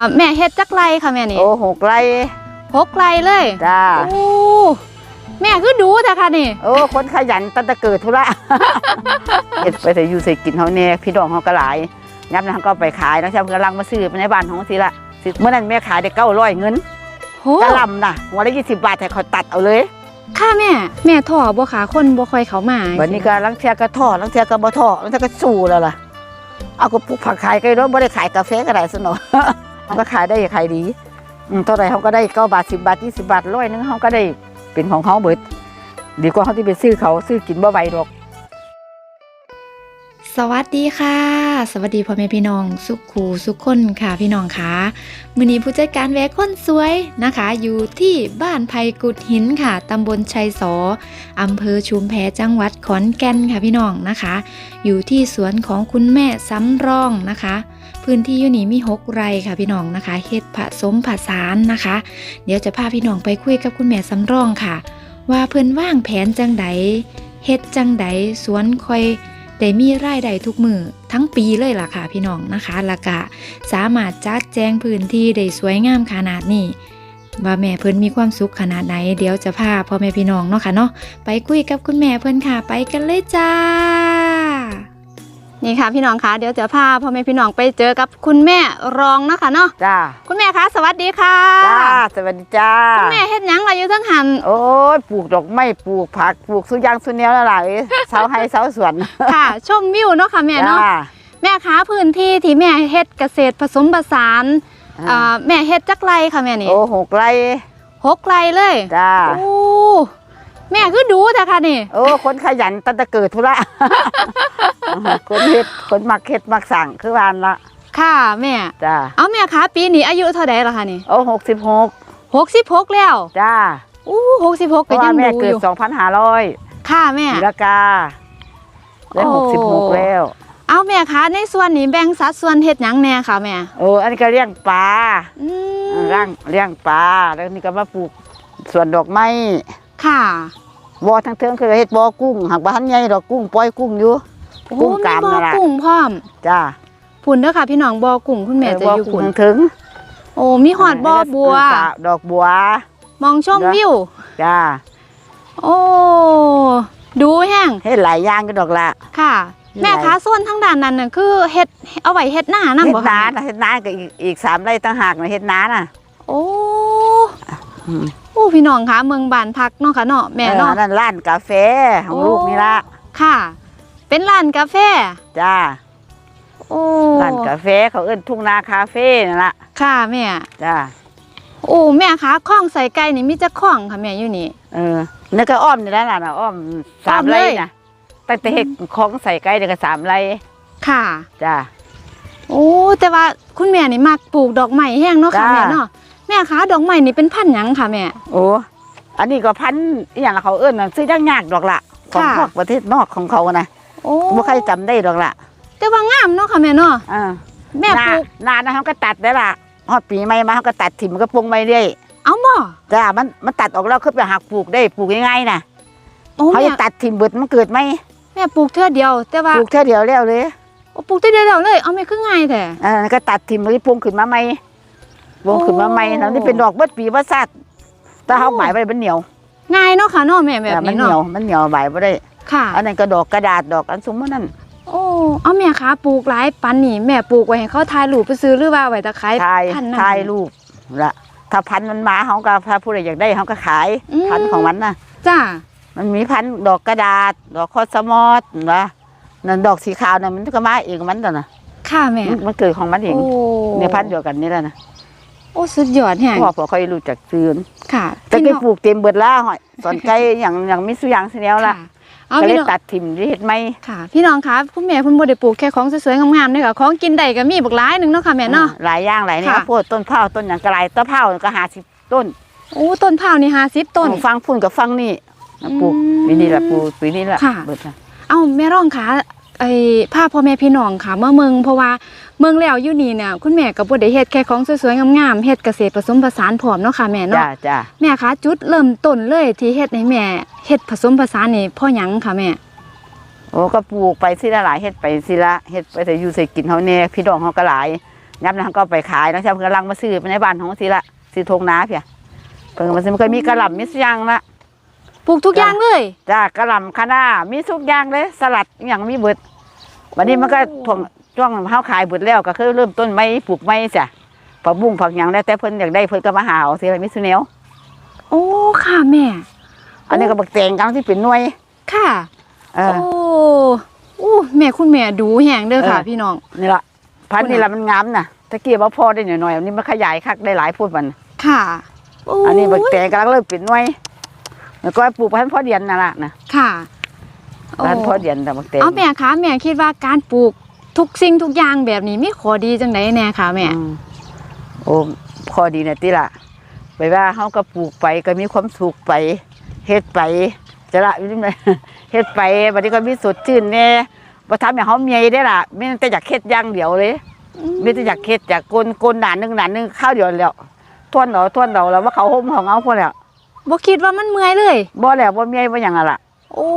อ่าแม่เฮ็ดจักไรค่ะแม่นี่โอ้หกไร่หกไรเลยจ้าโอ้แม่คือดูแต่ค่ะนี่โอ้คนขยันตั้งแต่เกิดทุระเฮ็ดไปแต่อยู่ใส่กินเขาเนี่ยพี่น้องเขาก็หลายย้ำนั้นก็ไปขายนะใช่กำลังมาซื้อไปในบ้านของทีละสิเมื่อนั้นแม่ขายได้เก้าร้อยเงินโหกะหลำน่ะวันละยี่สิบบาทแต่เขาตัดเอาเลยค่ะแม่ แม่ถ่อบ่ขาคนบ่ค่อยเขามาวันนี้ก็ลังเทียก็ท่อลังเทียก็บ่ท่อลังเทียก็สู้แล้วล่ะเอาก็ปลูกผักขายก็ได้บ่ได้ขายกาแฟก็ได้ซะหน่อย เขาก็ขายได้ขายดีเท่าไหร่เขาก็ได้เก้าบาทสิบบาทยี่สิบบาทร้อยหนึงเขาก็ได้เป็นของเขาเบิด ดีกว่าเขาที่ไปซื้อเขาซื้อกินบ่ไหวดอก สวัสดีค่ะ สวัสดีพ่อแม่พี่น้อง สุขูสุขคนค่ะพี่น้องค่ะมือนี้ผู้จัดการแวะคนสวยนะคะ อยู่ที่บ้านไผ่กุดหินค่ะตำบลชัยสออำเภอชุมแพจังหวัดขอนแก่นค่ะพี่น้องนะคะ อยู่ที่สวนของคุณแม่สำรองนะคะ พื้นที่อยู่นี่มีหกไร่ค่ะพี่น้องนะคะเฮ็ดผสมผสานนะคะ เดี๋ยวจะพาพี่น้องไปคุยกับคุณแม่สำรองค่ะ ว่าเพิ่นว่างแผนจังใดเฮ็ดจังใดสวนคอยได้มีรายได้ทุกมือทั้งปีเลยล่ะค่ะพี่น้องนะคะล้วก็สามารถจัดแจงพื้นที่ได้สวยงามขนาดนี้ว่าแม่เพิ่นมีความสุขขนาดไหน เดี๋ยวจะพาพ่อแม่พี่น้องเนาะค่ะเนาะไปคุยกับคุณแม่เพิ่นค่ะ ไปกันเลยจ้า นี่ค่ะพี่น้องคะเดี๋ยวจะพาพ่อแม่พี่น้องไปเจอกับคุณแม่รองเนาะค่ะเนาะจ้าคุณแม่คะสวัสดีค่ะจ้าสวัสดีจ้าคุณแม่เฮ็ดหยังล่ะอยู่ทั้งหันโอ้ยปลูกดอกไม้ปลูกผักปลูกสุยางสุแนวแล้วล่ะเอ้ยเสาให้เสาสวนค่ะ ชมวิวเนาะค่ะแม่เนาะจ้า แม่คะพื้นที่ที่แม่เฮ็ดเกษตรผสมผสานเอ่อแม่เฮ็ดจักไรค่ะแม่นี่โอ้หกไร่หกไรเลยจ้า โอ้ แม่คือดูแต่ค่ะนี่ โอ้คนขยันตั้งแต่เกิดทุระคนเฮ็ดคนมักเฮ็ดมักสั่งคือวานละค่ะแม่ จ้าเอาแม่คะปีนี้อายุเท่าใดล่ะคะนี่โอ้หกสิบหกหกสิบหกแล้วจ้าอู้หกสิบหกเพก็ราะยัว่างแม่ดูเกิอดยู่สองพันห้าร้อยค่ะแม่ปีละกาได้โอ้ หกสิบหกแล้ว เอาแม่คะในส่วนนี้แบ่งสัดส่วนเฮ็ดหยังแน่ค่ะแม่โอ้อันนี้ก็เลี้ยงปลาอืมร่างเลี้ยงปลาแล้วนี่ก็มาปลูกสวนดอกไม้ ค่ะวอทั้งเทิงคือเฮ็ดบ่อกุ้งหักบ้านใหญ่ดอกกุ้งปล่อยกุ้งอยู่ โอ้กุ้งมีกามบ่อนั่นล่ะ กุ้งพร้อมจ้าพุ่นเด้อค่ะ พี่น้องบ่อกุ้งคุณแม่จะอยู่เบ่พุ่นกุ้งทั้งเทิงโอ้มีหอดบ่อบัวสระดอกบัว มองชมเด้อวิว จ้าโอ้ ดูแห้งเฮ็ดหลายอย่างก็ดอกละ ค่ะ มีแม่หลายคะส่วนทางด้านนั้นน่ะคือเฮ็ดเอาไว้เฮ็ดหน้านํเฮ็ดบ่นาคะน่ะเฮ็ดนาก็อีกอีกสามไร่ต่างหากนะเฮ็ดนาน่ะ โอ้ อืม โอ้พี่น้องคะเมืองบ้านพักเนาะค่ะเนาะแม่เออเนาะนั่นร้านกาแฟของโอ้ลูกนี่ละค่ะ เป็นร้านกาแฟจ้าโอ้ร้านกาแฟเขาเอิ้นทุ่งนาคาเฟ่นั่นละค่ะแม่จ้าโอ้แม่คะข้องใส่ไก่นี่มีจักข้องค่ะแม่อยู่นี่เออนี่ก็อ้อมนี่แหละล่ะนะอ้อมสามอ้อมเลยไร่นะตั้งแต่เฮ็ดของใส่ไก่เดี๋ยวก็สามไร่ค่ะจ้าโอ้แต่ว่าคุณแม่นี่มักปลูกดอกไม้แห้งเนาะค่ะจ้าแม่เนาะ แม่คะดอกไม้นี่เป็นพันธุ์หยังค่ะแม่ โอ้ อันนี้ก็พันธุ์อหย่างละเขาเอิ้นน่ะซื้อยากยากดอกละของค่ะ พวกประเทศนอกของเขานะโอ้บ่ใครจำได้ดอกละแต่ว่างามเนาะค่ะแม่เนาะอ่าแม่นาปลูกนานะเขาก็ตัดได้ละฮอดปีใหม่มาเขาก็ตัดถิ่มก็ปรุงไม่ได้เอาบ่จ้ามันมันตัดออกแล้วคือไปหักปลูกได้ปลูกง่ายๆนะโอ้เขาแม่จะตัดถิ่มเบิดมันเกิดไหมแม่ปลูกเทื่อเดียว แต่ว่าปลูกแค่เดียวแล้วเลยโอ้ปลูกเทื่อเดียวแล้วเลยเอาแม่คือง่ายแท้อ่าก็ตัดถิ่มมันก็ปรุงขึ้นมาใหม่ ปรุงขึ้นมาใหม่โอ้แล้วนี่เป็นดอกเบิดปีเบิดสัตว์ถ้าเขาโอ้หมายไปมันเหนียวง่ายเนาะค่ะเนาะแม่แบบอ่ามันนี้เหนียวเนาะมันเหนียวใบไม่ได้ค่ะ อันนั้นก็ดอกกระดาษดอกอันสมมตินั่นโอ้เอาแม่คะปลูกหลายปันนี่แม่ปลูกไว้ให้เขาถ่ายรูปไปซื้อหรือว่าไว้ตะไคร้ทายพันธุ์นั้นทายลูกละถ้าพันธุ์มันมาเขาก็ถ้าผู้ใดอยากได้เขาก็ขายอืมพันธุ์ของมันนะจ้ามันมีพันธุ์ดอกกระดาษ ดอกคอสมอสนะนั่นดอกสีขาวน่ะมันก็มาเองมันแต่นะค่ะแม่มันมันเกิดของมันเองโอ้ในพันธุ์เดียวกันนี่แหละนะ โอ้สุดยอดแฮงพ่อพอค่อยรู้จักซื้อค่ะแต่พี่ก็น้องปลูกเต็มเบิดล่าหอยสอนไก่อย่างอย่างมิสุยางเสียแล้วล่ะค่ะเอาก็เลพี่ยน้องตัดถิ่มที่เห็ดไหมค่ะ พี่น้องคะคุณแม่เพิ่นบ่ได้ปลูกแค่ของสวยๆงามๆเด้อค่ะของกินได้ก็มีบักหลายหนึงเนาะค่ะแม่เนาะหลายอย่างหลายเนี่ยค่ะโพดต้นเผาต้นอย่างกระไรต้นเผาก็หาสิบต้นโอ้ต้นพร้าวนี่50ต้นฟังพุ่นกับฟังนี่ปลูกอืมปีนี้ละปลูกปีนี้ละค่ะเบิดละเอ้าแม่ร้องคะ ไอ้พาพ่อแม่พี่น้องค่ะมาเมืองเพราะว่าเมืองแล้วอยู่นี่เนี่ยคุณแม่ก็บ่ได้เฮ็ดแค่ของสวยๆงามๆเฮ็ดเกษตรผสมผสานพร้อมเนาะค่ะแม่จ้าเนาะจ้าแม่คะจุดเริ่มต้นเลยที่เฮ็ดให้แม่เฮ็ดผสมผสานนี่เพ่อหยังค่ะแม่โอ้ก็ปลูกไปสิละหลายเฮ็ดไปสิละเฮ็ดไปแต่อยู่ใส่กินเขาเนี่ยพี่น้องเขาก็หลายย้ำนั้นก็ไปขายนะใช่เพิ่นกำลังมาซื้อไปในบ้านของสิละซื้อทงนาเพียเพิ่นก็มาซื้อมันก็มีกระหล่ำมีสุกอยางละ ปลูกทุกอย่างเลยจ้ากระหล่ำคะน้ามีทุกอย่างเลย สลัดอหย่างมีเบิดวันนี้มันก็ถ่วงช่วงเฮาขายเบิดแล้วก็คือเริ่มต้นไม้ปลูกไม้จ้ะผักบุ้งผักหยังแล้วแต่เพิ่นอยากได้เพิ่นก็มาหาเอาสิละมีสุแนวโอ้ค่ะแม่ อันนี้ก็บักแตงกำลังที่เป็นหน่วยค่ะเอโอ้อโอ้แม่คุณแม่ดูแหงเด้อค่ะ เออ พี่น้อง นี่ละพันธุ์นี่ละมันงามน่ะตะกี้ว่าพอได้หน่อยๆอันนี้มันขยายคักได้หลายพูดมัน ค่ะโอันนี้บักแตงกำลังเริ่มเป็นหน่วย แล้วก็ปลูกพันธุ์พ่อเดียนนั่นล่ะนะค่ะโอ้พันธุ์พ่อเดียนแต่บักแตงเอาแม่คะแม่คิดว่าการปลูกทุกสิ่งทุกอย่างแบบนี้มีข้อดีจังไดแน่ค่ะแม่อืมโอ้พอดีนะติล่ะไปว่าเฮาก็ปลูกไปก็มีความสุขไปเฮ็ดไปจะละอยู่นี่ไหมเฮ็ดไปบัดนี้ก็มีสดชื่นแน่บ่ทำให้เฮาเมียได้ล่ะไม่แต่อยากเฮ็ดอย่างเดียวเลยไม่แต่อยากเฮ็ดอยากกลนกลด่านหนึงด่านหนึงข้าวเดียวแล้วทวนเอาทวนเอาแล้วว่าเขาห่มของเอาพวกแล้ว บ่คิดว่ามันเมื่อยเลยบ่แล้วบ่เมียบ่หยังอะล่ะโอ้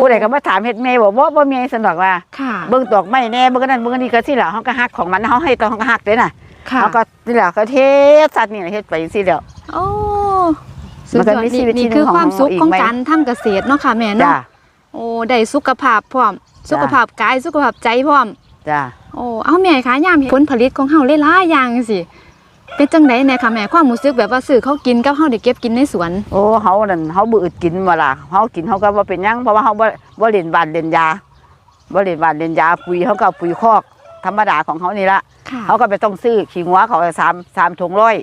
ผู้ใดก็มาถามเฮ็ดเมียบอกบ่บ่เมียสนดอกว่า ค่ะ เบิ่งดอกไม้แน่เบิ่งอันนั้นเบิ่งอันนี้ก็สิล่ะเฮาก็ฮักของมันเฮาให้ตอนเฮาก็ฮักเด้น่ะค่ะเฮาก็นี่แหละก็เทศสัตว์นี่แหละเฮ็ดไปจังซี่แล้วโอ้มันก็มีชีวิตนี่ที่คือหนึ่งของความสุขอีกของไหมการทำเกษตรเนาะค่ะแม่จ้าเนาะโอ้ได้สุขภาพพร้อม สุขภาพกายสุขภาพใจพร้อมจ้าโอ้เอาแม่คะยามเห็นผลผลิตของเฮาหลายๆอย่างจังซี่ เป็นจังไดแน่ค่ะแม่ความรู้สึกแบบว่าซื้อเขากินกับเฮาได้เก็บกินในสวน โอ้เฮานั่นเฮาบ่อึดกินบ่ล่ะเฮากินเฮาก็บ่เป็นหยังเพราะว่าเฮาบ่บ่เล่นบ้านเล่นยาบ่เล่นบ้านเล่นยาปุ๋ยเฮาก็เอาปุ๋ยคอก ธรรมดาของเฮานี่ละค่ะเฮาก็ไปต้องซื้อขี้งัวเขาสามสามถุงร้อย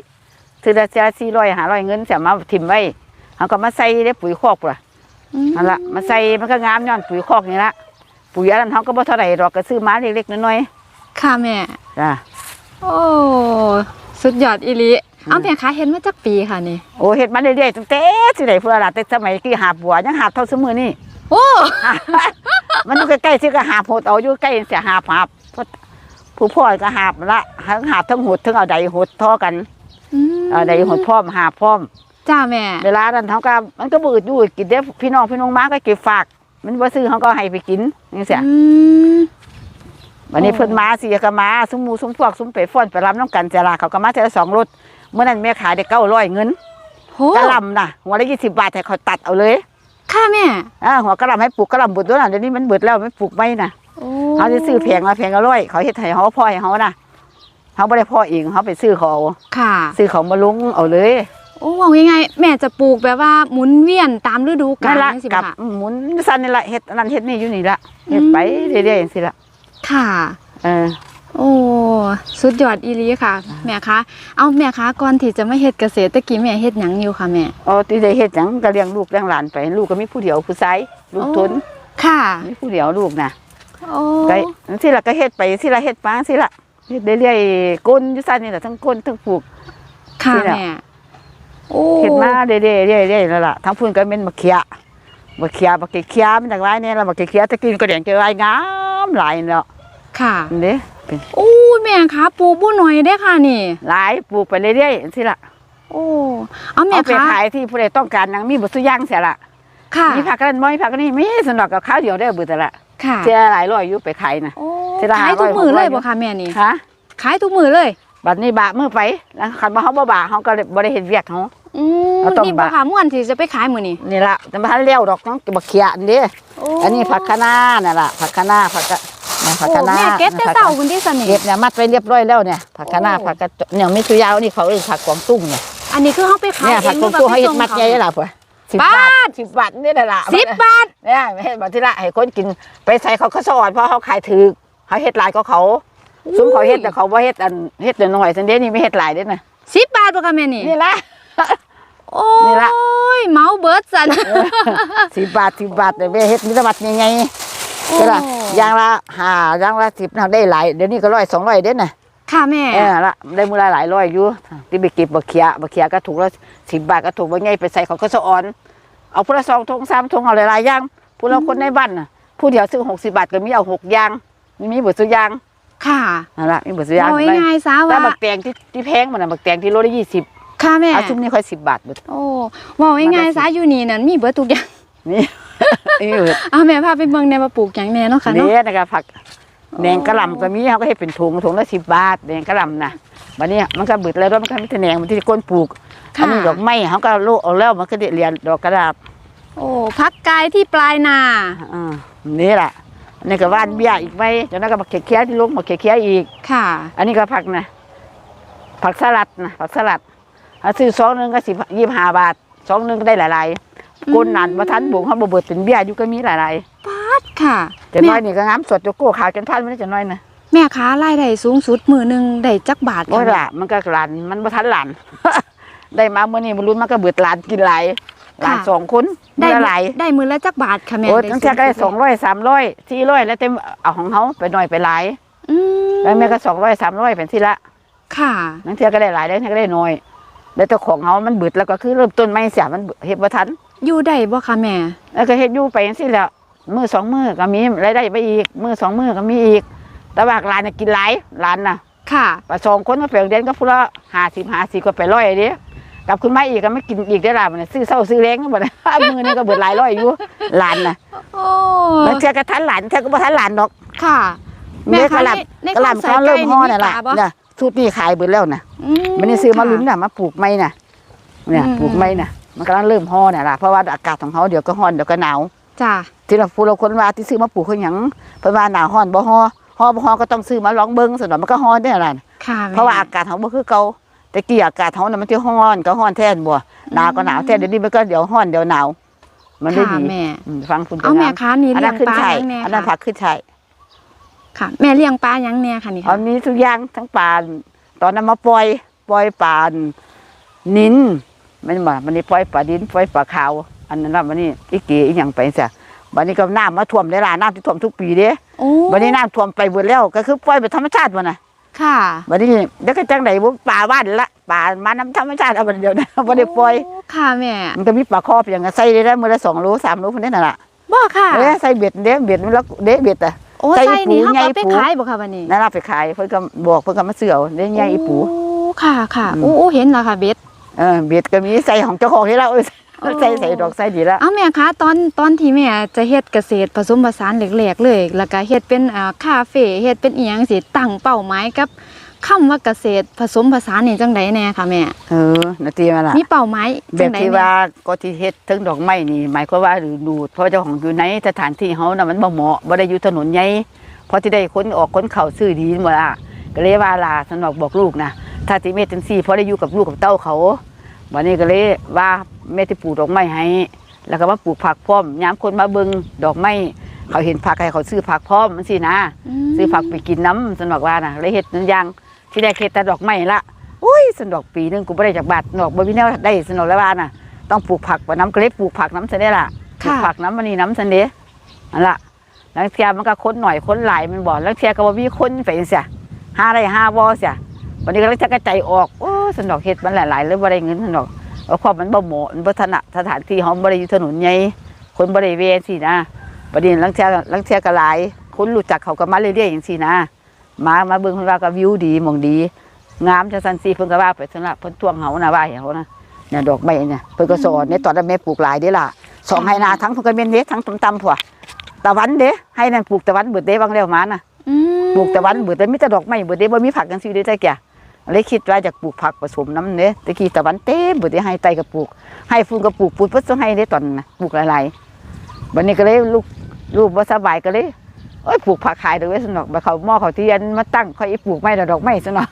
ซื้อละเสีย400 500เงินเสียมาถิ่มไว้เฮาก็มาใส่ในปุ๋ยคอกพุ่นล่ะอืมนั่นล่ะมาใส่มันก็งามย้อนปุ๋ยคอกนี่ละปุ๋ยอันนั้นเฮาก็บ่เท่าไหร่ดอกก็ซื้อมาเล็กๆน้อยค่ะแม่ ๆจ้า โอ้สุดยอดอีหลีเอาแม่คะเห็นมาจักปีค่ะนี่ โอ้เฮ็ดมาเรื่อยๆตั้งแต่สิได้พุ่นล่ะแต่สมัยกี้หาบัวยังหาเท่าซุมื้อนี่ โอ้ มันอยู่ใกล้ๆสิก็หาบหดเอาอยู่ใกล้เสียหาบหาบผู้พ่อก็หาบละทั้งหาบทั้งหดทั้งเอาใดหดท่อกันอืมเอาใดหดพร้อมหาบพร้อม จ้าแม่ เวลานั้นเขาก็มันก็บืดอยู่กินได้พี่น้องพี่น้องมาก็เก็บฝาก มันบ่ซื้อเขาก็ให้ไปกินนี่เสียอืม วันนี้โอ้เพิ่นมาสิก็มาซุ้มหมูซุ้มพวกซุ้มเป็ดฟ้อนไปรับน้ำกันเสียละเขาก็มาแต่ละสองรถเมื่อนั้นแม่ขายได้เก้าร้อยเงินโหกระหลำน่ะหัวละยี่สิบบาทให้เขาตัดเอาเลย ค่ะแม่อ่าหัวกระหลำให้ปลูกกระหลำบุดด้วยน่ะเดี๋ยวนี้มันเบิดแล้วไม่ปลูกไม่น่ะโอ้เขาจะซื้อแพงมาแพงก็ร้อยเขาเฮ็ดให้เขาพ่อให้เขานะเขาไม่ได้พ่อเองเขาไปซื้อเขาเอาค่ะ ซื้อเขามาลงเอาเลยโอ้ว่ายังไงแม่จะปลูกแบบว่าหมุนเวียนตามฤดูกานั่ลนละจังซี่กับ่บค่ะหมุนสั้นนี่ละเฮ็ดอันนั้นเฮ็ดนี่อยู่นี่ละเฮ็ดอืมไปเรื่อยๆอย่างสิละ ค่ะ เออ โอ้สุดยอดอีหลีค่ะ แม่คะเอาแม่คะก่อนที่จะมาเฮ็ดเกษตรตะกี้แม่เฮ็ดหยังอยู่ค่ะแม่เอาที่ได้เฮ็ดหยังก็เลี้ยงลูกเลี้ยงหลานไป ลูกก็มีผู้เดียวผู้ชายลูกโอ้ทนค่ะมีผู้เดียวลูกน่ะโอ้ก็สิละก็เฮ็ดไปสิละเฮ็ดมาสิละเฮ็ดเรื่อยๆก้นอยู่ซั่นนี่ล่ะทั้งก้นทั้งปลูกค่ะนี่แหละแม่โอ้เฮ็ดมาเรื่อยๆเรื่อยๆนั่นล่ะทั้งพุ่นก็เป็นมะเขียมะเขียมะเขียมันจากหลายเนี่ยละมะเขียตะกี้ก็แดงเจอหลายงาม หลายเนาะค่ะนี่เด้เป็นโอ้ยแม่คะปลูกบ่หน่อยได้อค่ะนี่ หลายปลูกไปเรื่อยๆสิละโอ้เอาแม่เอาไปคะขายที่ผู้ใดต้องการหนังมีบทสุย่างเสียละค่ะมีผักกันบ่มีผักกันนี่มีสนอกกับข้าวเดียวได้เบิดแต่ละค่ะเสียหลายร้อยอยู่ไปขายนะโอ้เสียดายขายทุกร้อยมือเลยหกร้อยบ่คะแม่นี่ฮะขายทุกมือเลยบัดนี้บะมือไปแล้วคันบ่เฮาบ่บะเฮาก็เลยบ่ได้เฮ็ดเวียกเฮา อืมเอาต้มนี่บ่บะค่ะม่วนที่จะไปขายมื้อนี้นี่ล่ะแต่บ่ทันแล้วดอกน้องบักเขียอันนี้อันนี้ผักคะน้านั่นล่ะผักคะน้าผักกะนี่ผักโอ้คะน้าแม่เก็บแต่เช้าคุณที่สนิเก็บเนี่ยมัดไว้เรียบร้อยแล้วเนี่ยผักคะน้าโอ้ ผักกะเนี่ยมีสุยาวนี่เขาเอิ้นผักกวางตุ้งเนี่ยอันนี้คือเฮาไปขายเนี่ยเอผักงกวางตุ้งเฮาเฮ็ดมัดใหญ่ล่ะพุ่น10บาท10บาทนี่แหละล่ะสิบบาทเนี่ยไม่เฮ็ดบางทีละให้คนกินไปใส่เขาเขาสอนเพราะเขาขายถือเขาเฮ็ดหลายก็เขาซุ้มเขาเฮ็ดแต่เขาว่าเฮ็ดอันเฮ็ดน้อยๆสันเดียวนี่ไม่เฮ็ดหลายเด้อนะสิบบาทบ่คะแม่นี่นี่ละ โอ้นี่ละ ยเมาเบิดสัน สิบบาทสิบบาทแต่แม่เฮ็ดมีแตบัดยังไงโอ้ใช่ละอย่างละห้าอย่างละสิบนะได้หลายเดี๋ยวนี้ก็ร้อยสองร้อยเด้อนะค่ะแม่ เออละได้มือละหลายร้อยอยู่ที่ไปเก็บบักเขียบักเขียก็ถูกละสิบบาทก็ถูกว่าไงไปใส่เขาก็สอน เอาผู้ละสองทงสามทงเอาหลายๆอย่างผู้ละคนในบ้านน่ะผู้เดียวซื้อหกสิบบาทก็มีเอาหกอย่างมีเบิดสุอยางค่ะนั่นละมีเบิดสุอยางเอาง่ายๆซะแล้วว่าบักแตงที่ที่แพงมันน่ะบักแตงที่โลละยี่สิบ ค่ะแม่เอาซุ้มนี่ค่อยสิบบาทเบิด โอ้เว่าง่ายๆซะอยู่นี่นั่นมีเบิดทุกอย่างนี่ นี่เบิดเอาแม่พาไปเบิ่งแนวว่าปลูกหยังแน่เนาะค่ะเนาะนี่นะครับผักแดงกระหล่ำก็มีเขาก็ให้เป็นถุงถุงละสิบบาทแดงกระหล่ำนะบัดนี้มันก็เบิดแล้วแล้วมันก็มีแต่แหนงมันที่ก้นปลูกค่ะ อันนี้ดอกไม้เขาก็ลูกเอาแล้วมันก็ได้เรียนดอกกระดาษโอ้พักกายที่ปลายนา อ่านี่แหละอันนี้ก็ว่านเบี้ยอีกไว้จากนั้นก็มาเคี้ยวๆที่ลูกมาเคี้ยวๆอีก ค่ะ อันนี้ก็ผักนะผักสลัดนะผักสลัดถ้า ซื้อสองหนึงก็สิบยี่ห้าบาทสองหนึงก็ได้หลายๆก้นนันมาทันบุงเขาบ่เบิดเป็นเบี้ยอยู่ก็มีหลายค่ะๆแต่น้อยนี่ก็งามสดโจโก้ขาวจนพันไม่ได้จะน้อยนะแม่ค้ารายได้สูงสุดมือหนึ่งได้จักบาทโอ้ยละมันก็หลานมันบ่ทันหลานได้มาเมื่อนี้บรรลุมันก็เบิดหลานกินหลายหลานสองคนได้ได้หลายได้มือละจักบาทค่ะแม่โอ้ยได้ตั้งแต่ก็ได้สองร้อยสามร้อยสี่ร้อยแล้วเต็มเอาของเขาไปหน่อยไปหลายอืมแล้วแม่ก็สองร้อยสามร้อยเป็นที่ละค่ะนั่งเที่ยก็ได้หลายได้เที่ยก็ได้น้อย แล้วแต่ของเขามันเบิดแล้วก็คือเริ่มต้นไม่เสียมันเฮ็ดบ่ทัน อยู่ได้บ่คะแม่ แล้วก็เฮ็ดอยู่ไปจังซี่แหล้วมือสองมือก็มีรายได้ไปอีก มือสองมือก็มีอีก แต่ว่าหลานน่ะกินหลายหลานน่ะค่ะปลาสองคนก็ไปโรงเรียนก็พูละห้าสิบห้าสิบก็ไปร้อยเด้กลับขึ้นมาอีกก็ไม่กินอีกได้อล่ะมันน่ะซื้อเศร้าซื้อแรงก็บ่ได้มือนึงก็เบิดหลายร้อยอยู่หลานน่ะโอ้แล้วเที่ยก็ทันหลานเที่ยก็บ่ทันหลานดอกค่ะ แม่เนี่ยคะกะหล่ำในกะหล่ำเขาเริ่มห่อน่ะล่ะบ่ น่ะ สูตรนี้ขายเบิดแล้วน่ะมันนี่ซื้อมาลุ้นน่ะมาปลูกไม้น่ะเนี่ยอืม ปลูกไม้น่ะ มันกำลังเริ่มห่อน่ะล่ะเพราะว่าอากาศของเขาเดี๋ยวก็ร้อนเดี๋ยวก็หนาว จ้าที่เราพูดเราคนว่าที่ซื้อมาปลูกเขาหยังเพราะว่าหนาวร้อนบ่ห่อห่อบ่ห่อก็ต้องซื้อมาลองเบิ่งสนอมันก็ห่อได้ล่ะค่ะแม่เพราะว่าอากาศเขาบ่คือเก่าแต่กี้อากาศเขาน่ะมันที่ร้อนก็ร้อนแท้นบ่หนาวก็หนาวแท้เดี๋ยวนี้มันก็เดี๋ยวร้อนเดี๋ยวหนาว มันได้ค่ะดีแม่อืมฟังคุณเอาแม่งามค้านี่อันเลี้นั้ยนงขึ้นปลาช่ายยังแน่อันนั้นค่ะผักขึ้นช่าย ค่ะ แม่เลี้ยงปลายังแน่ค่ะนี่เอาค่ะมีทุกอย่างทั้งปลาตอนนั้นมาปล่อยปล่อยปลานินมันมามันนี่ปล่อยปลาดินปล่อยปลาขาว อันนั้นละมันนี่อีเก๋อีหยังไปซะบัดนี้ก็น้ำมาท่วมได้ล่ะน้ำที่ท่วมทุกปีเด้โอ้บัดนี้น้ำท่วมไปหมดแล้วก็คือปล่อยไปธรรมชาติมันน่ะค่ะบัดนี้เดี๋ยวก็จังไดบ่ปลาบ้านละปลามาน้ำธรรมชาติเอาบัดเดียวนะบ่ได้ปล่อย โค่ะแม่มันก็มีปลาคอบอย่างนั้นใส่ได้แล้วมื้อละ2โล3โลพุ่นนั่นน่ะบ่ค่ะเอ้ยใส่เบ็ดเด้เบ็ดมันละเด้เบ็ดอะ โอ้ใส่ใส่นี่ปูเขาใหญ่เอาไปปูขายบ่ค่ะวันนี้นั่นล่ะไปขายเพิ่นก็บอกเพิ่นก็มาซื้อเอาได้ใหญ่อีปู โอ้ค่ะค่ะอืม โอ้โอ้เห็นแล้วค่ะเบ็ดเออเบ็ดก็มีใส่ของเจ้าของนี่แล้วเออใส่ใส่ดอกใส่ดีแล้วเอาแม่คะตอนตอนที่แม่จะเฮ็ดเกษตรผสมผสานแหลกๆเลย แล้วก็เฮ็ดเป็นอ่าคาเฟ่เฮ็ดเป็นอีหยังสิตั้งเป้าหมายกับ คำว่าเกษตรผสมผสานนี่จังไดแน่ค่ะแม่เออนาทีมาละมีเป้าหมายแบจับงไดที่แน่ว่าก็ที่เฮ็ดถึงดอกไม้นี่ หมายความว่าหรือดูดเพราะเจ้าของอยู่ในสถานที่เฮาน่ะมันบ่เหมาะบ่ได้อยู่ถนนใหญ่เพราะที่ได้คนออกคนเข้าซื้อดีหมดล่ะก็เลยว่าลาสนอกบอกลูกนะถ้าสิเม็ดจังซี่เพราะได้อยู่กับลูกกับเต้าเขาวันนี้ก็เลยว่าแม่ที่ปลูกดอกไม้ให้ แล้วก็มาปลูกผักพร้อมยามคนมาเบิ่งดอกไม้เขาเห็นผักให้เขาซื้อผักพร้อมมันสินะมซื้อผักไปกินน้ำสนอกว่านะเลยเฮ็ดนั่นอย่าง ที่ได้เฮ็ดแต่ดอกไม้ละอุ้ยสนอกปีหนึงกูไม่ได้จากบาทนอกบ่มีแนวได้สนอกแล้วว่าน่ะต้องปลูกผักปะน้ำก็เลยปลูกผักน้ำเสน่ล่ะปลูกผักน้ำมันนี่น้ำเสน่อันละหลังเทียมันก็คนหน่อยคนหลายมันบอกหลังเทียก็บ่มีคนไปเสียห้าได้ห้าบ่เสียวันนี้ก็เลยจะกระจายออกโอ้สนอกเฮ็ดมันหลายๆเลยบ่ได้เงินสนอกเอาความมันบ่เหมาะมันบ่ถนัดสถานที่เฮาบ่ได้อยู่ถนนใหญ่คนบ่ได้เวรสินะประเด็นหลังเทียหลังเทียก็หลายคนรู้จักเขาก็มาเรื่อยๆอย่างสินะ มามาเบิ่งเพิ่นว่าก็วิวดีหมองดี งามจังซั่นสิเพิ่นก็ว่าไปซั่นล่ะเพิ่นท่วงเฮานะว่าอย่างเขานะเนี่ยดอกไม้เนี่ยเพิ่นก็สอนในตอนนั้นแม่ปลูกหลายเด้ล่ะสองให้นาทั้งเพิ่นก็แม่นเด้ทั้งตำๆผัวตะวันเด้ให้นั่นปลูกตะวันเบิดเด้บางแล้วมาน่ะอืมปลูกตะวันเบิดแต่มีแต่ดอกไม้เบิดเด้บ่มีผักจังซี่เด้จ้ะแกเลยคิดว่าจะปลูกผักผสมน้ำเด้ตะกี้ตะวันเต็มเบิดเด้ให้ไตก็ปลูก ให้ฟุ้นก็ปลูกปูนเพิ่นต้องให้เด้ตอนนั้นน่ะปลูกหลายๆบัดนี้ก็เลยลูกลูกบ่สบายก็เลย เอ้ยปลูกผักขายเด้อเว้ยสนอกไปเขาหม้อเขาเทียนมาตั้งค่อยอีปลูกไม้ดอกดอกไม้สนอก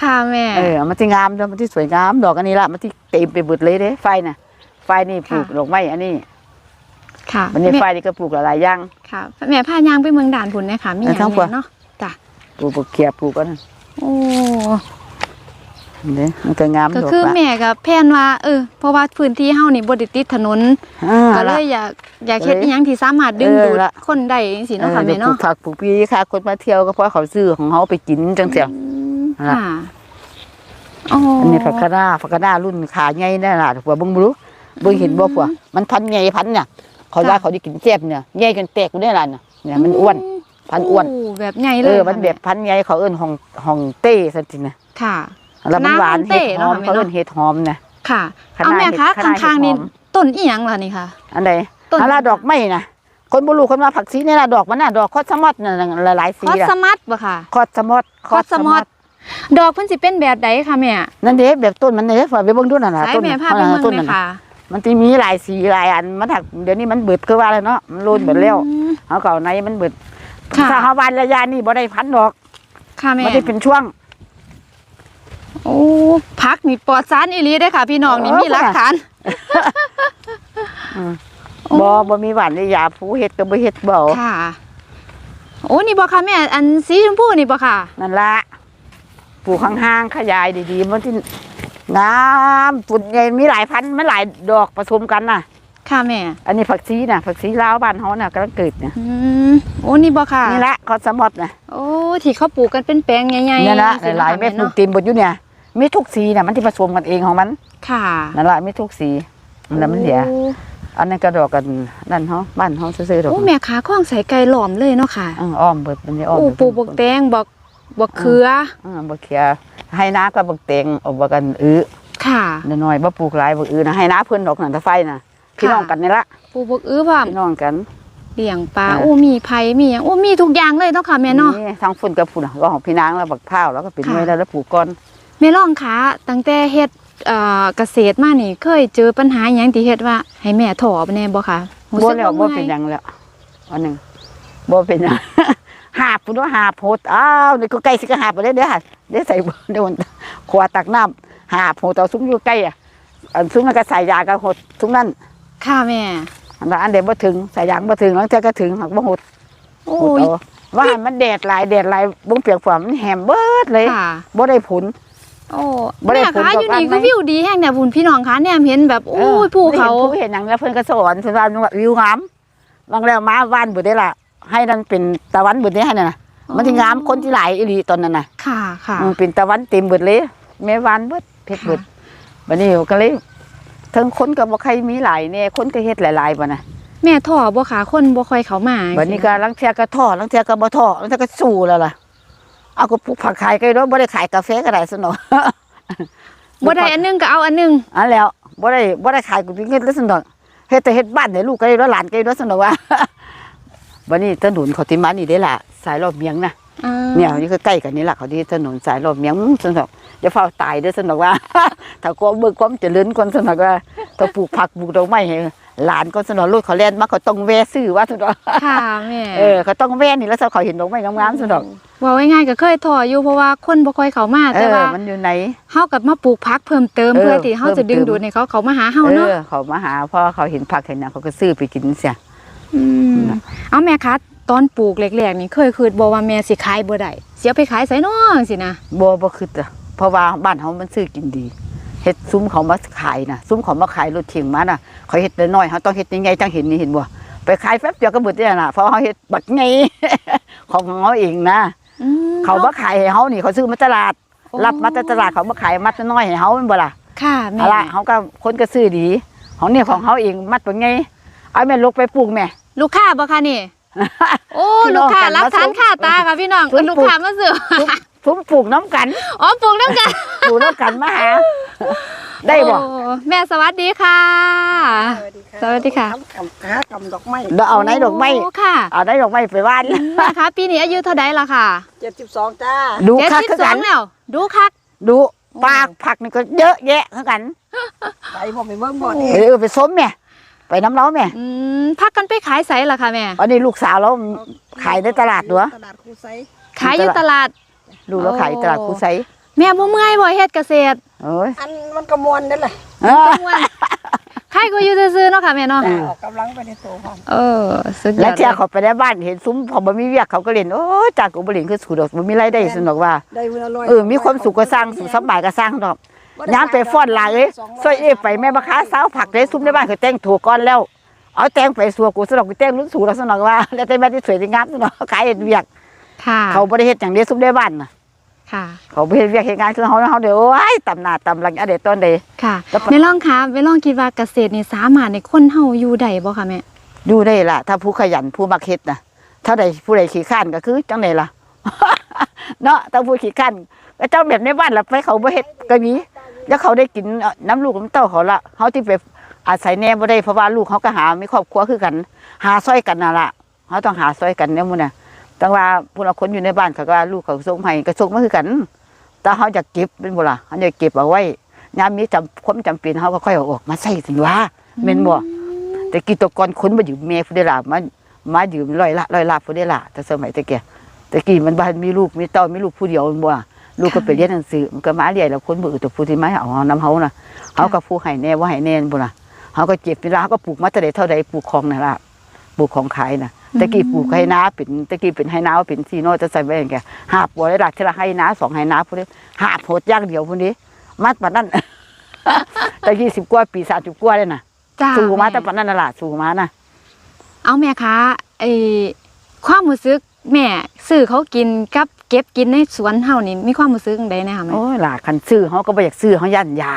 ค่ะแม่เออมันที่งามเด้อมันที่สวยงาม ดอกอันนี้ละมันที่เต็มไปหมดเลยเด้ไฟน่ะ ไฟนี่ปลูกดอกไม้อันนี้ ค่ะมันนี่แม่ไฟนี่ก็ปลูกหลายๆอย่างค่ะแม่พายางไปเมืองด่านพุ่นเนี่ยค่ะมีหยังเอาทั้งพวกแน่เนาะจ้ะปลูกปลูกเขียบปลูกกันนโอ้ เด้มันก็งามก็ดอกคือละแม่กับแพนว่าเออเพราะว่าพื้นที่เฮานี่บ่ได้ติดถนนอ่าก็เลละยอยากอยากเฮ็ดเอ้อียหยังที่สามารถดึงเออดูดละคนได้จังซี่เอเนาะอค่ะเดี๋แม่ยวปลูเนาะกผักปลูกปีค่ะ คนมาเที่ยวก็เพราะเขาซื้อของเขาไปกินจังเสียอืมละค่ะอ๋ออันนี้ผักคะน้าผักคะน้ารุ่นขาใหญ่แน่ล่ะผัวเบิ่งบ่รู้เบิ่งเห็นบ่ผัวมันพันใหญ่พันเนี่ยเขาว่าเขาได้กินแซ่บเนี่ยใหญ่จนแตกอยู่ได้ล่ะเนี่ยเนี่ยมันอ้วนพันอ้วนโแบบใหญ่เลเอยอมันแบบพันใหญ่เขาเอิ้นห้องห้องเต้ซั่นสินะค่ะ แล้วมันหวานน้ำมันเต้เห็ดหอมเนอะเขาเอิ้นเห็ดหอมนะค่ะคณะเอาแม่คะเห็ดคณะข้างๆนี่เห็ดหอมต้นอีหยังล่ะนี่ค่ะ อันใดต้นฮาราดอกไม้นะคนบ่รู้คนว่าผักสีนี่ล่ะดอกมันน่ะดอกคอสมอดน่ะหลายๆสีคอสล่ะสมัตบ่ค่ะคอสมอดคอสมอดดอกเพิ่นสิเป็นแบบใดค่ะแม่นั่นเด้แบบต้นมันเด้ฝาไปเบิ่งดูนั่นน่ะสายต้นแม่พาไปนั่นเมืน่ะองต้นแม่นั่นน่ะค่ะมันสิมีหลายสีหลายอันมันถักเดี๋ยวนี้มันเบิดคือว่าแล้วเนาะมันโลนเบิดแล้วอืมเฮาก็เอาในมันเบิดค่ะถ้าเฮาบานระยะนี่บ่ได้พันดอก ค่ะแม่มันได้เป็นช่วง โอ้พักนี่ปลอดสารอีหลีได้อค่ะ พี่น้องนี่เออมีหลักฐานอืมโอ้บ่บ่มีหวานในยาผู้เฮ็ดก็บ่เฮ็ดบ่เอาค่ะ โอ้นี่บ่ค่ะแม่ อันสีชมพูนี่บ่ค่ะ นั่นละปลูกห่างๆขยายดีๆมันที่งามปุ่นใหญ่มีหลายพันธุ์มันหลายดอกผสมกันน่ะ ค่ะแม่ อันนี้ผักชีน่ะผักชีลาวบ้านเฮาน่ะกำลังเกิดเนี่ยอืมโอ้นี่บ่ค่ะ นี่ละคอสมอดน่ะโอ้ที่เขาปลูกกันเป็นแปลงใหญ่ๆนี่ละสิหลายๆเม็ดปลูเนาะกเต็มหมดอยู่เนี่ย มีทุกสีน่ะมันที่ผสมกันเองของมันค่ะนั่นละมีทุกสีนั่นละมันเหลือโอ้อันนั้นก็ดอกกันนั่นเฮาบ้านเฮาซื่อๆดอกโอ้แม่ขาข้องใส่ไก่หลอมเลยเนาะค่ะเอออ้อมเบิดมันนี่อ้อมโอ้เบิดปลูกบักแตงบักบักเขือเออบ่เขียให้น้าก็บักเตงเอาบ่กันอื้อค่ะน้อยๆบ่ปลูกหลายบักอื้อนะให้น้าเพิ่นดอกนั่นตะไฟน่ะพี่น้องกันนี่ละปลูกบักอื้อพร้อมพี่น้องกันเลี้ยงปลาอ่าโอ้มีไผ่มีหยังโอ้มีทุกอย่างเลยเนาะค่ะแม่เนาะทั้งฝุ่นกับฝุ่นก็ของพี่นางแล้วบักพร้าวแล้วก็เป็นค่ะไว้แล้วแล้วปลูกก่อน แม่ร่องคะตั้งแต่เฮ็ดเอ่อเกษตรมานี่เคยเจอปัญหาหยังที่เฮ็ดว่า ให้แม่ถอแน่บ่คะรู้บ่สึกแล้วบ่มื่อยเป็นหยังแล้วอันหนึงบ่เป็นหยังหาบพุ่นว่าหาบโพดอ้าวนี่ก็ใกล้สิก็หาบไปแล้วเด้อค่ะเด้ใส่บ่เดี๋ยวมันขวดตักน้ำหาบโพดเอาซุ้มอยู่ใกล้อะอันซุ้มนั้นก็ใส่ยาก็หดซุ้มนั้นค่ะแม่อันนั้นอันเดียวบ่ถึงใส่ยางบ่ถึงแล้วเธอก็ถึงหักบ่หดโอ้หดยเอาว่าให้มันแดดหลายแดดหลายบ่เปียกฝนมันแหมเบิดเลยค่ะบ่ได้ผล โอ้บ่ได้แม่ผลคะกับอยู่นี่บ้านไหมคือวิวดีแฮงเนี่ยพุ่นพี่น้องคะแนมเห็นแบบโอ้ยภูเขาผู้เห็นหนังแล้วเพิ่นก็สอนเพิ่นว่าวิวงามบางแล้วมาว่านบุได้ล่ะ ให้นั่นเป็นตะวันบุได้ให้นั่นน่ะมันสิงามคนที่หลายอีหลีตอนนั้นน่ะ ค่ะค่ะมันเป็นตะวันเต็มเบิดเลยแม่วานเบิดเพชรเบิดบัดนี้ก็เลยทั้งคนก็บ่ใครมีหลายแน่คนก็เฮ็ดหลายๆบ่น่ะแม่ถอบ่คะคนบ่ค่อยเข้ามาบัดนี้ก็ลังเที่ยก็ท่อลังเที่ยก็บ่ท่อลังเที่ยก็สู้แล้วล่ะ เอาก็ปลูกผักขายก็ได้บ่ได้ขายกาแฟก็ได้ซะเนาะบ่ได้อันหนึงก็เอาอันหนึงอันแล้วบ่ได้บ่ได้ขายกูเงินแล้วซั่นดอกเฮ็ดแต่เฮ็ดบ้านให้ลูกก็ได้แล้วหลานก็ได้แล้วซั่นดอกว่าบัดนี้ถนนเขาที่มานี่เด้ล่ะสายรอบเมียงนะอ่าเนี่ยนี่คือใกล้กันนี่ล่ะเขาที่ถนนสายรอบเมียงซั่นดอกอย่าเฝ้าตายเด้อซั่นดอกว่า ถ้ากลัวเบิ่งความเจริญคนซั่นดอกว่าถ้าปลูกผักปลูกดอกไม้ให้หลานก็ซั่นดอกรถเขาแล่นมาเขาต้องแวะซื้อว่าซั่นดอกค่ะแม่เออเขาต้องแวะนี่แล้วซะเขาเห็นดอกไม้งามๆซั่นดอกเว่าง่ายๆก็เคยถออยู่เพราะว่าคนบ่ค่อยเข้ามาเอแต่อว่ามันอยู่ไหนเฮากับมาปลูกพักเพิ่มเติมเออเพื่อที่เฮาจะดึงเพิ่มเติมดูดให้เขาเขามาหาเฮาเอเนาะอเขามาหาเพราะเขาเห็นผักเห็นหยังเขาก็ซื้อไปกินเสียมเอาแม่คะตอนปลูกแรกๆนี่เคยคิดบ่ว่าแม่สิขายบ่ได้สิเอาไปขายไสน้องสินะบ่บ่คือจ้ะเพราะว่าบ้านเฮามันซื้อกินดีเฮ็ดซุ้มเขามาขายน่ะซุ้มเขามาขายรถเข็งมาน่ะเขาเฮ็ดน้อยๆเฮาต้องเฮ็ดใหญ่ๆจังเห็นนี่เห็นบ่ไปขายแป๊บเดียวก็เบิดแล้วน่ะเพราะเฮาเฮ็ดบักใหญ่ของเฮาเองนะ อืมเขามาขายให้เฮานี่เขาซื้อมาตลาดรับมาจากตลาดเขามาขายมัดน้อยๆให้เฮาแม่นบ่ล่ะค่ะแม่เอาล่ะเฮาก็คนก็ซื้อดี ของนี่ของเฮาเองมัดบักใหญ่เอาแม่ลกไปปลูกแม่ ลูกค้าบ่คะนี่ โอ้พี่น้ลูอกงค้ากันรับมาทานส่งค่าตาค่ะพี่น้องส่งลูกค้ามาซื้อซุ้มปลูกน้ำกันอ๋อปลูกน้ำกัน ปลูกน้ำกันมาหา ได้บ่โอ้แม่สวัสดีค่ะ สวัสดีค่ะทำกำหากำดอกไม้เดี๋ยวเอาไหนดอกไม้โค่ะเอาได้ดอกไม้ไปบ้านแม่คะปีนี้อายุเท่าใดล่ะค่ะเจ็ดสิบสองจ้าดูเจ็ดคักสิบคือสอกังนแล้วดูคัก ดูโอ้ปากผักนี่ก็เยอะแยะคือกันไปบ่ไปเบิ่งบ่โอ้นี่เออไปส้มแม่ไปน้ำเล้าแม่อืมพักกันไปขายไสล่ะค่ะแม่ อันนี้ลูกสาวเราขายในตลาดด้วยตลาดคูไซขายอยู่ตลาดลูกเราขายตลาดคูไซแม่บ่เมื่อยบ่เฮ็ดเกษตร เอ้ยอันมันก็มวนนั่นแหละเออจังหวันใครก็อยู่ซื่อๆเนาะค่ะแม่เนาะเออออกกำลังไปในตัวพร้อมเออสุดยแล้อวดเที่ยเลยเขาไปในบ้านเห็นซุ้มพอบ่มีเวียกเขาก็เล่นโอ้ยจากกูบ่เล่นคือสูดอกบ่มีรายได้สนุกว่าได้เวลาลอยเออมีความสุขก็สร้างสุขสบายก็สร้างดอกย้ามไปฟ้อนหลายเอ้ยซอยเอ้ยไปแม่บักค้าสาวผักได้ซุ้มในบ้านเขาแต่งถูกก่อนแล้ว เอาแต่งไปสัวกูสนอกกูแต่งรุ่นสูงแล้วสนอกว่า แล้วแต่แม่ที่สวยที่งามสนอกขายเฮ็ดเวียกค่ะเขาบ่ได้เฮ็ดอย่างเดียวซุ้มในบ้านน่ะ ค่ะ เขาไปเฮ็ดเวียกเฮ็ดงานคือเฮาเฮาเดี๋ยวโอ้ยตำหน้าตำหลังอะเดี๋ยวตอนใดค่ะแล้วปะแม่ลองคะแม่ลองคิดว่าเกษตรนี่สามารถในคนเฮาอยู่ได้บ่คะแม่อยู่ได้ล่ะ ถ้าผู้ขยันผู้มักเฮ็ดน่ะถ้าใดผู้ใดขี้ข้านก็คือจังไดล่ะเนาะถ้าผู้ขี้ข้านก็เจ้าแบบในบ้านล่ะไปเขาบ่เฮ็ดก็มีแล้วเขาได้กินน้ำลูกน้ำเต้าเขาละเฮาที่ไปอาศัยแน่บ่ได้เพราะว่าลูกเขาก็หามีครอบครัวคือกัน หาซอยกันน่ะล่ะเขาต้องหาซอยกันเนี่ยหมื้น่ะ แต่ว่าผู้ละคนอยู่ในบ้านเขาก็ว่าลูกเขาส่งให้ก็ส่งมาคือกัน แต่เขาจะเก็บเป็นบ่ล่ะเขาจะเก็บเอาไว้ยามมีจำความจำเป็นเขาก็ค่อยเอาออกมาใส่สิว่าแม่นบ่แต่กี้แตะกอนคนมาอยู่แม่ผู้ได้ล่ะมามายืมร้อยละร้อยละผู้ได้ล่ะแต่สมัยแตะเกียแต่กี้มันบ้านมีลูกมีเต้ามีลูกผู้เดียวแม่นบ่ลูกก็ไปเรียนหนังสือมันก็มาเรียนแล้วคนบ่อื่นแต่ผู้ที่มาเอานำเฮาน่ะเฮาก็ผู้ให้แน่ว่าให้แน่นบ่ล่ะเฮาก็เจ็บนี่ล่ะเฮาก็ปลูกมาแต่ใดเท่าใดปลูกของนั่นล่ะปลูกของขายน่ะ ตะกี้ปลูกให้นาเป็นตะกี้เป็นให้นาเป็นซีโนจะใส่ไว้อย่างแกหาบบ่ได้ล่ะทีละให้นาสองให้นาผู้นี้หาบโพดอย่างเดียวผู้นี้มัดปานนั้นตะกี้10กว่าปี30กว่าเลยน่ะจ้าสู้มาแต่แปานนั้นน่ะล่ะสู้มาน่ะเอาแม่คะไอความรู้สึกแม่ซื้อเขากินกับเก็บกินในสวนเฮานี่มีความรู้สึกจังไดแน่ค่ะแม่โอ้ยล่ะคันซื้อเฮาก็บ่อยากซื้อเฮาย่านยา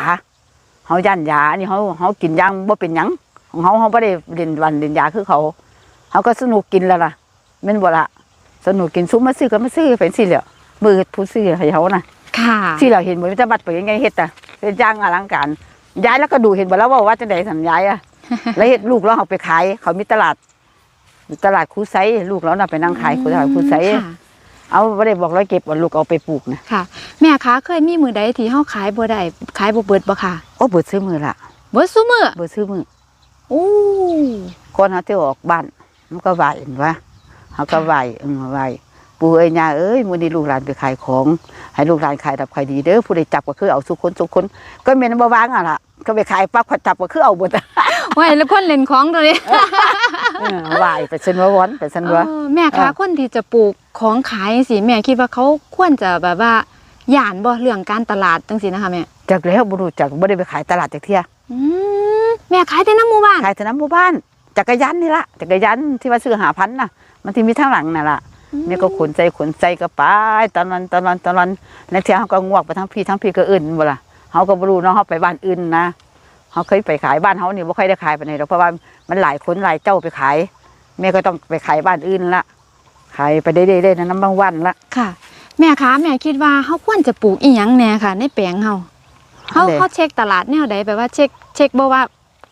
เฮาย่านยาอันนี้เฮาเฮากินอย่างบ่เป็นหยังของเฮาเฮาบ่ได้เล่นวันเล่นยาคือเขา เฮาก็สนุกกินแล้วล่ะแม่นบ่ล่ะสนุกกินซุมมาซื้อก็มาซื้อเป็นสิแหล้วมือผู้ซื้อให้เฮาน่ะค่ะที่เราเห็นบ่มีแต่บัดไปยังไงเฮ็ดอะเป็นจ้างอลังการยายแล้วก็ดูเห็นบ่แล้วว่าว่าจังได๋สันยายอะแล้วเฮ็ดลูกเราเอาไปขาย เขามีตลาดมีตลาดคูไซลูกเราน่ะไปนั่งขายตลาดคูไซค่ะเอาบ่ได้บอกร้อยเก็บว่าลูกเอาไปปลูกนะค่ะ แม่คะเคยมีมือใดที่เฮาขายบ่ได้ขายบ่เบิดบ่ค่ะโอ้เบิดซื้อมือละเบิดซุมื้อเบิดซื้อมือโอ้ก่อนเฮาสิออกบ้าน มันก็ไหวเห็นว่าเฮาก็ไหวเออไหวปู่เอ้ยย่าเอ้ยมื้อนี้ลูกหลานไปขายของ ให้ลูกหลานขายดับขายดีเด้อผู้ใดจับก็คือเอาสุคนสุคนก็แม่นบ่วางอะล่ะก็ไปขายปั๊บเขาจับก็คือเอาหมดไว้แล้วคนเล่นของตัวนี้เออไหวไปเส้นว่าวอนไปเส้นว่าเออแม่คะเออคนที่จะปลูกของขายสิแม่คิดว่าเขาควรจะแบบว่าย่านบ่เรื่องการตลาดจังซี่นะคะแม่จากแล้วบ่รู้จักบ่ได้ไปขายตลาดจักเที่ยอืมแม่ขายแต่น้ำหมู่บ้านขายแต่น้ำหมู่บ้าน จักรยานนี่ละจักรยานที่ว่าซื้อหาพันน่ะ มันที่มีทางหลังน่ะล่ะนี่ก็ขนใจขนใจก็ไปตอนนั้นตอนนั้นตอนนั้นแล้วเที่ยเขาก็งวกไปทั้งพี่ทั้งพี่ก็อื่นบ่ล่ะเขาก็บ่รู้เนาะเขาไปบ้านอื่นนะเขาเคยไปขายบ้านเขานี่บ่ค่อยได้ขายไปไหนหรอกเพราะว่ามันหลายคนหลายเจ้าไปขายแม่ก็ต้องไปขายบ้านอื่นละขายไปได้ๆๆนะน้ำบางวันละค่ะ แม่คะแม่คิดว่าเขาควรจะปลูกอีหยังแน่ค่ะ ในแปลงเฮาเขาอันใดเขาเช็คตลาดแนวใดแบบว่าเช็คเช็คบ่ว่า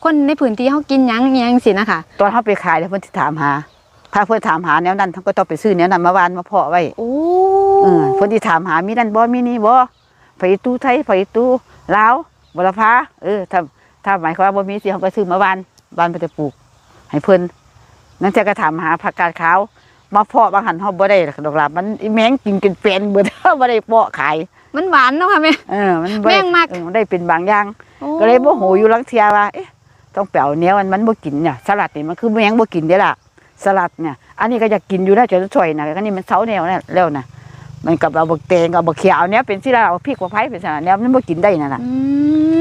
คนในพื้นที่เขากินหยังอิหยังสินะคะตอนเขาไปขายแล้วเพิ่นสิถามหาถ้าเพิ่นถามหาแนวนั้นเขาก็ต้องไปซื้อแนวนั้นมาวานมาเพาะไว้โอ้เออเพิ่นที่ถามหามีนั่นบ่มีนี่บ่ไปตู้ไทยไปตู้ลาวบุรพาเออถ้าถ้าหมายความว่าบ่มีสิเขาก็ซื้อมาวานวานไปจะปลูก ให้เพิ่นนั่นจะก็ถามหาผักกาดขาวมาเพาะบางหันเฮาบ่ได้ดอกลามันอีแมงกินกันเป็นเบิด บ่ได้เพาะขาย มันหวานเนาะค่ะแม่ เออ มันบ่ได้แม่งมัก เออมันได้เป็นบางอย่างโอ้ก็เลยโมโหอยู่ลังเทียว่าเอ๊ะ ต้องแปลวเนี้ยมันมันบ่กินเนี่ยสลัดนี่มันคือแมงบ่กินเด้อล่ะสลัดเนี่ย อันนี้ก็อยากกินอยู่นะจะช่วยนะอันนี้มันเซาแนวเนี่ยแล้วนะมันกับเอาบักแตงเอาบักเขียวเนี้ยเป็นสิเราเอาพริกบักไผ่เป็นสนะแนวมันบ่กินได้นั่นน่ะอื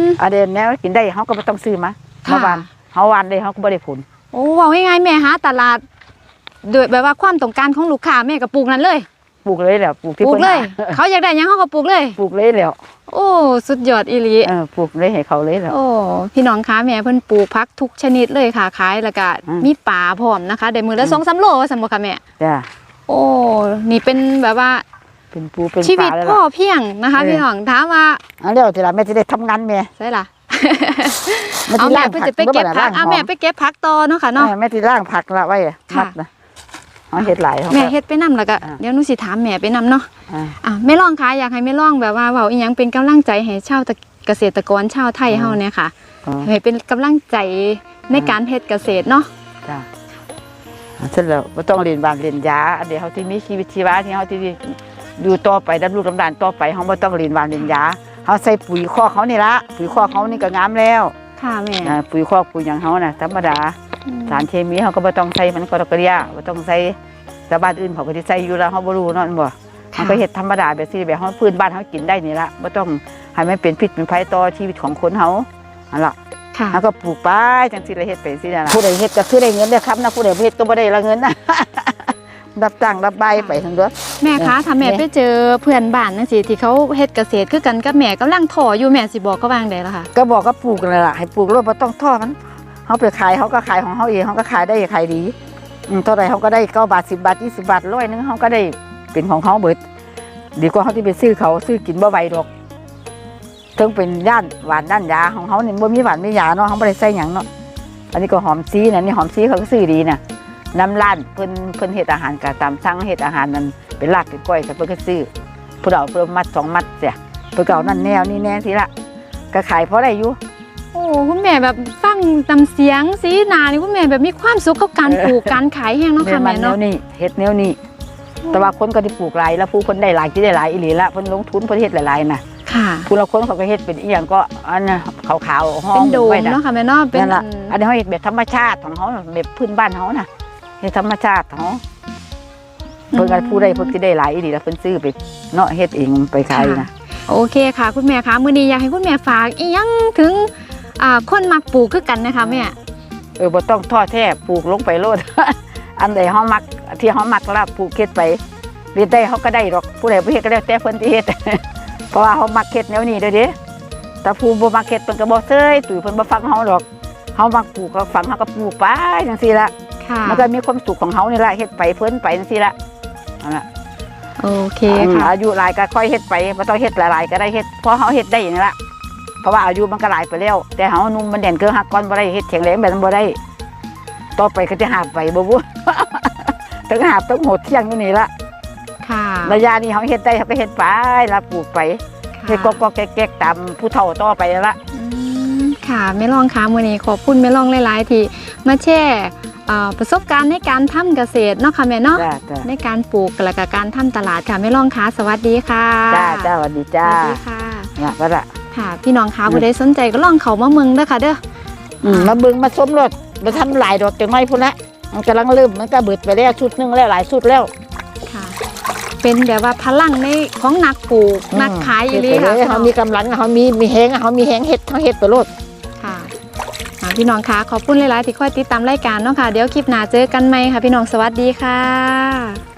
มอันเดนแนวกินได้เฮาก็บ่ต้องซื้อมาค่ะมาหวานเฮาหวานได้เฮาก็บ่ได้ผลโอ้ว่าง่ายๆแม่หาตลาดโดยแบบว่าความต้องการของลูกค้าแม่ก็ปลูกนั้นเลย ปลูกเลยแหละปลูกที่ปลูกพิ่นเลยหาเขาอยากได้หยังเขาก็ปลูกเลย ปลูกเลยแล้วโอ้สุดยอดอีหลี เออปลูกเลยให้เขาเลยแล้ว โอ้พี่น้องคะแม่เพิ่นปลูกพักทุกชนิดเลยค่ะขายแล้วก็อืมมีป่าพร้อมนะคะได้มือละอืม สองสามโลว่าซั่นบ่ค่ะแม่จ้าโอ้นี่เป็นแบบว่าเป็นปูเป็นชีวิปตลาแล้วพ่อล่ะ เพียงนะคะ เออ พี่น้องถามว่าอันแล้วทีละแม่สิได้ทำงานแม่ใช่ล่ะแม่เอาสิแม่ล้างเพิ่นผักจะไปเก็บผักบ่เอาได้ล้างหแม่อมไปเก็บผักต่อเนาะค่ะเนาะ เออแม่ที่ล่างผักละไว้ค่ะ มัดนะ เอาเห็ดหลายเขาแม่ก็เฮ็ดไปนํแล้วก็อ่าเดี๋ยวหนูสิถามแม่ไปนํเนาะอ่า อะแม่ลองค่ะอยากให้แม่ลองแบบว่าเว้าอีหยังเป็นกำลังใจให้ชาวตะเกษตรกรชาวไทยเฮาเนี่ยค่ะ อ๋อให้เป็นกำลังใจในการเฮ็ดเกษตรเนาะจ้าเสร็จแล้วบ่ต้องเรียนบานเรียนยาอันเดียวเขาที่มีชีวิตชีวาที่เขาที่อยู่ต่อไปดำลูกดำดานต่อไปเขาบ่ต้องเรียนบานเรียนยาเขาใส่ปุ๋ยคอกเขานี่ละปุ๋ยคอกเขานี่ก็งามแล้วค่ะแม่ อ่าปุ๋ยคอกปุ๋ยหยังเขาน่ะธรรมดาอืม สารเคมีเขาก็บ่ต้องใส่มันก็ดอกกระเดียบ่ต้องใส่แต่บ้านอื่นเขาก็สิใส่อยู่แล้วเขาบ่รู้เนาะแม่นบ่เขาก็เฮ็ดธรรมดาแบบนี้แบบเขาพื้นบ้านเขากินได้นี่ละบ่ต้องให้มันเป็นพิษเป็นภัยต่อชีวิตของคนเขาอันล่ะค่ะแล้วก็ปลูกไปจังสิละเฮ็ดไปสิล่ะผู้ใดเฮ็ดก็คือได้เงินเด้อครับนะผู้ใดบ่เฮ็ดก็บ่ได้ละเงินนะรับจ้างรับใบไปทั้งเด้อแม่คะเออถ้าแม่แม่ไปเจอเพื่อนบ้านจังซี่ที่เขาเฮ็ดเกษตรคือกันกับแม่กำลังถ่ออยู่แม่สิบอกเขาวางได้ล่ะค่ะก็บอกก็ปลูกนั่นล่ะให้ปลูกแล้วบ่ต้องทอดมัน เฮาไปขายเฮาก็ขายของเฮาเองเฮาก็ขายได้ขายดีเท่าใดเฮาก็ได้9บาท10บาท20บาทร้อยหนึงเฮาก็ได้เป็นของเฮาเบิด ดีกว่าเฮาที่ไปซื้อเขาซื้อกินบ่ไหวดอกถึงเป็นย่านหวานด้านยาของเขาเนี่ยบ่มีหวานไมียาเนาะเขาบ่ได้ใส่หยังเนาะอันนี้ก็หอมซีนะนี่หอมซีเขาก็ซื้อดีนะน้ำร้านเพิ่นเพิ่นเฮ็ดอาหารก็ตามสั่งเฮ็ดอาหารนั้นเป็นลากเป็นก้อยแต่เพิ่นก็ซื้อผู้เอาเพิ่นมัดสองมัดเสียเพิ่นก็เอานั่นแนวนี่แน่สิละก็ขายพอได้อยู่ อ้คุณแม่แบบฟังตำเสียงสีหนานี่คุณแม่แบบมีความสุขกับการปลูกการขายแห้งเนาะแม่ค่ะมัแม่นแนเนาะวนี้เฮ็ดแนวนี้แต่ว่าคนก็ที่ปลูกหลายแล้วผู้คนได้หลายที่ได้หลายอีหลีละเพิ่นลงทุนเพิ่นเฮ็ดหลายๆน่ะค่ะผู้ละคนเขาก็เฮ็ดเป็นอีหยังก็อันน่ะขาวๆห้องเป็นโดมไว้น่ะเนาะค่ะแม่เนาะเป็นนั่นล่ะอันอันนี้เขาเฮ็ดแบบธรรมชาติของเขาน่ะแบบพื้นบ้านเขาน่ะเฮ็ดธรรมชาติของเขาเพิ่นก็ผู้ใดเพิ่นสิได้หลายอีหลีแล้วเพิ่นซื้อไปเนาะเฮ็ดเองไปขายนะโอเคค่ะ คุณแม่คะมื้อนี้อยากให้คุณแม่ฝากอีหยังถึง อ่าคนมักปลูกคือกันนะคะแม่เออบ่ต้องท้อแท้ปลูกลงไปโลด อันใดเฮามักที่เฮามักแล้วปลูกเฮ็ดไปเฮ็ดได้เฮาก็ได้หรอกผู้ใดบ่เฮ็ดก็แล้วแต่เพิ่นสิเฮ็ด เพราะว่าเฮามักเฮ็ดแนวนี้เด้อเด้แต่ผู้บ่มักเฮ็ดเพิ่นก็บ่เซยตุ้ยเพิ่นบ่ฟังเฮาดอกเฮามักปลูกก็ฟังเฮาก็ปลูกไปจังซี่ล่ะค่ะมันก็มีความสุขของเฮานี่ล่ะเฮ็ดไปเพิ่นไปจังซี่ล่ะนั่นล่ะโอเคอืมค่ะอายุหลายก็ค่อยเฮ็ดไปบ่ต้องเฮ็ดหลายๆก็ได้เฮ็ดเพราะเฮาเฮ็ดได้อย่างนี้ล่ะ เพราะว่าอายุมันก็หลายไปแล้ว แต่เฮานุ่มมันแด่นเกินหักก่อนบ่ได้เฮ็ดแข็งแรงแบบนั้นบ่ได้ ต่อไปก็จะหาบไปบ่บ่ถึงหาบต้องโหดเที่ยงอยู่นี่ละค่ะระยะนี้เฮาเฮ็ดได้เฮาก็เฮ็ดไปละปลูกไปค่ะเฮ็ดก็ๆแก๊กๆตามผู้เฒ่าต่อไปละอืมค่ะแม่ลองคะมื้อนี้ขอบคุณแม่ลองหลายๆที่มาแชร์อ่าประสบการณ์ในการทำเกษตรเนาะค่ะแม่เนาะจ้าจ้าในการปลูกและก็การทำตลาดค่ะแม่ลองคะสวัสดีค่ะจ้าจ้าสวัสดีสจ้าวัสดีค่ะเนี่ยก็ละ ค่ะ พี่น้องคะผู้ใดสนใจก็ลองเข้ามาเมืองเด้อค่ะเด้ออืมมาเบิ่งมาชมรถมาทำหลายดอกจังไม้พุ่นละมันกำลังเริ่มมันก็เบิดไปแล้วชุดหนึงแล้วหลายชุดแล้ว ค่ะ เป็นแบบว่าพลังในของนักปลูกนักขายอีหลีเฮ็ดไปค่ะเลยเขามีกำลังเขามีมีแหงเขามีแหงเฮ็ดทั้งเฮ็ดไปโลด ค่ะอ่าพี่น้องคะขอบคุณหลายๆที่คอยติดตามรายการเนาะค่ะ เดี๋ยวคลิปหน้าเจอกันใหม่ค่ะ พี่น้องสวัสดีค่ะ